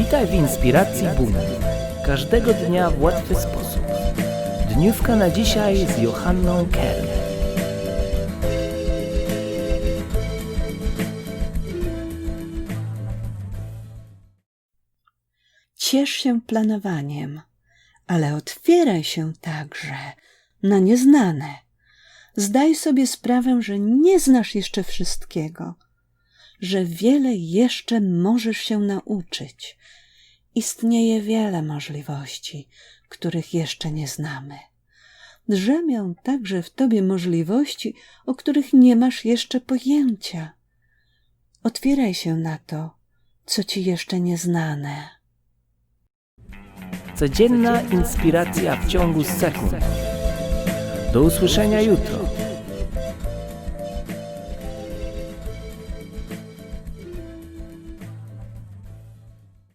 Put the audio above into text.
Witaj w inspiracji Buna. Każdego dnia w łatwy sposób. Dniówka na dzisiaj z Johanną Kern. Ciesz się planowaniem, ale otwieraj się także na nieznane. Zdaj sobie sprawę, że nie znasz jeszcze wszystkiego, że wiele jeszcze możesz się nauczyć. Istnieje wiele możliwości, których jeszcze nie znamy. Drzemią także w tobie możliwości, o których nie masz jeszcze pojęcia. Otwieraj się na to, co ci jeszcze nieznane. Codzienna inspiracja w ciągu sekund. Do usłyszenia jutro.